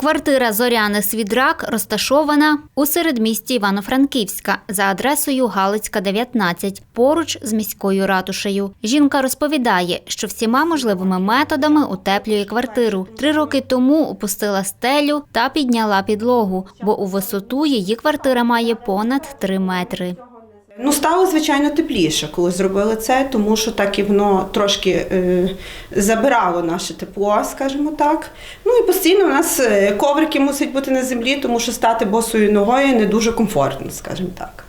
Квартира Зоряни Свідрак розташована у середмісті Івано-Франківська за адресою Галицька, 19, поруч з міською ратушею. Жінка розповідає, що всіма можливими методами утеплює квартиру. Три роки тому опустила стелю та підняла підлогу, бо у висоту її квартира має понад 3 метри. Ну, стало, звичайно, тепліше, коли зробили це, тому що так і воно трошки е, забирало наше тепло, скажімо так. Ну і постійно у нас е, коврики мусять бути на землі, тому що стати босою ногою не дуже комфортно, скажімо так.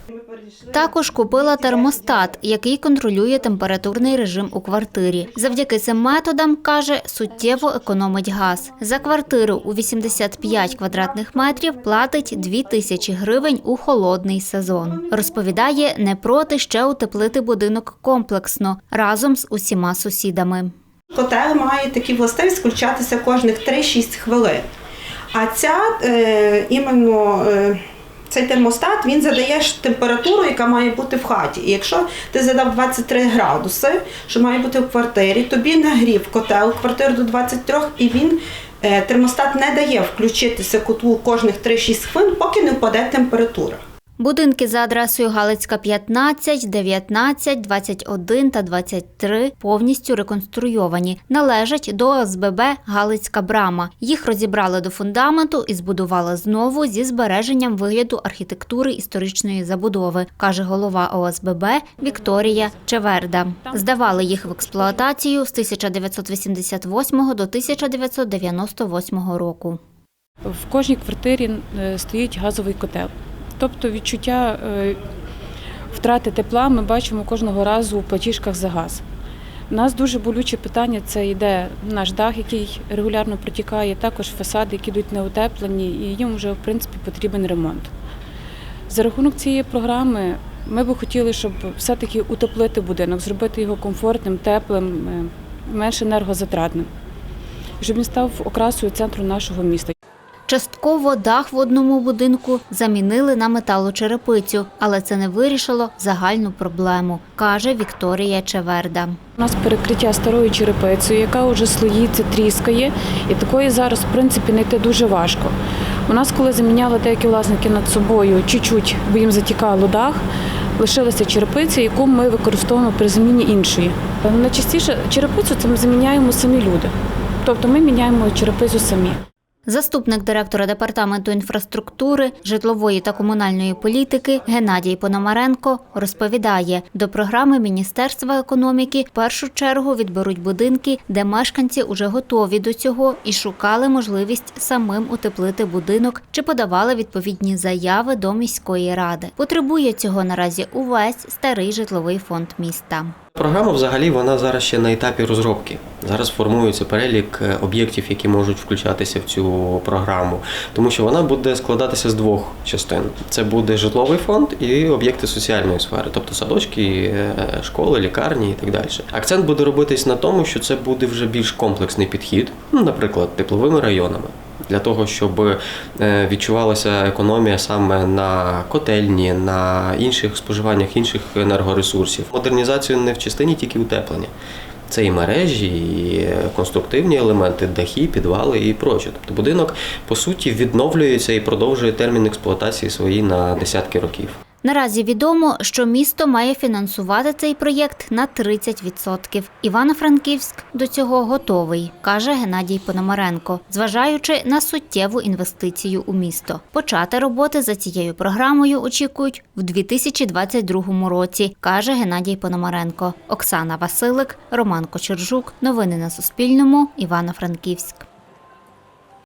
Також купила термостат, який контролює температурний режим у квартирі. Завдяки цим методам, каже, суттєво економить газ. За квартиру у 85 квадратних метрів платить 2 тисячі гривень у холодний сезон. Розповідає, не проти ще утеплити будинок комплексно разом з усіма сусідами. Котел має такі властивість включатися кожних 3-6 хвилин. А ця е, іменно. Е, цей термостат він задає температуру, яка має бути в хаті. І якщо ти задав 23 градуси, що має бути в квартирі, тобі нагрів котел квартиру до 23, і він е, термостат не дає включитися котлу кожних 3-6 хвилин, поки не впаде температура. Будинки за адресою Галицька 15, 19, 21 та 23 повністю реконструйовані. Належать до ОСББ Галицька брама. Їх розібрали до фундаменту і збудували знову зі збереженням вигляду архітектури історичної забудови, каже голова ОСББ Вікторія Чеверда. Здавали їх в експлуатацію з 1988 до 1998 року. В кожній квартирі е, стоїть газовий котел. Тобто відчуття е, втрати тепла ми бачимо кожного разу у платіжках за газ. У нас дуже болюче питання це йде наш дах, який регулярно протікає, також фасади, які йдуть неутеплені, і їм вже в принципі потрібен ремонт. За рахунок цієї програми ми би хотіли, щоб все-таки утеплити будинок, зробити його комфортним, теплим, е, менш енергозатратним, щоб він став окрасою центру нашого міста. Частково дах в одному будинку замінили на металочерепицю, але це не вирішило загальну проблему, каже Вікторія Чеверда. У нас перекриття старою черепицею, яка вже слоїться, тріскає, і такої зараз, в принципі, знайти дуже важко. У нас, коли заміняли деякі власники над собою, чуть-чуть, бо їм затікало дах, лишилася черепиця, яку ми використовуємо при заміні іншої. Найчастіше черепицю це ми заміняємо самі люди. Тобто ми міняємо черепицю самі. Заступник директора департаменту інфраструктури, житлової та комунальної політики Геннадій Пономаренко розповідає, до програми Міністерства економіки в першу чергу відберуть будинки, де мешканці уже готові до цього і шукали можливість самим утеплити будинок чи подавали відповідні заяви до міської ради. Потребує цього наразі увесь старий житловий фонд міста. Програма взагалі вона зараз ще на етапі розробки. Зараз формується перелік е, об'єктів, які можуть включатися в цю програму, тому що вона буде складатися з двох частин: це буде житловий фонд і об'єкти соціальної сфери, тобто садочки, е, школи, лікарні і так далі. Акцент буде робитись на тому, що це буде вже більш комплексний підхід, ну, наприклад, тепловими районами. Для того щоб е, відчувалася економія саме на котельні, на інших споживаннях інших енергоресурсів. Модернізацію не в частині тільки утеплення. Це і мережі, і конструктивні елементи, дахи, підвали і проче. Тобто будинок по суті відновлюється і продовжує термін експлуатації свої на десятки років. Наразі відомо, що місто має фінансувати цей проєкт на 30%. Івано-Франківськ до цього готовий, каже Геннадій Пономаренко, зважаючи на суттєву інвестицію у місто. Почати роботи за цією програмою очікують в 2022 році, каже Геннадій Пономаренко. Оксана Василик, Роман Кочержук. Новини на Суспільному. Івано-Франківськ.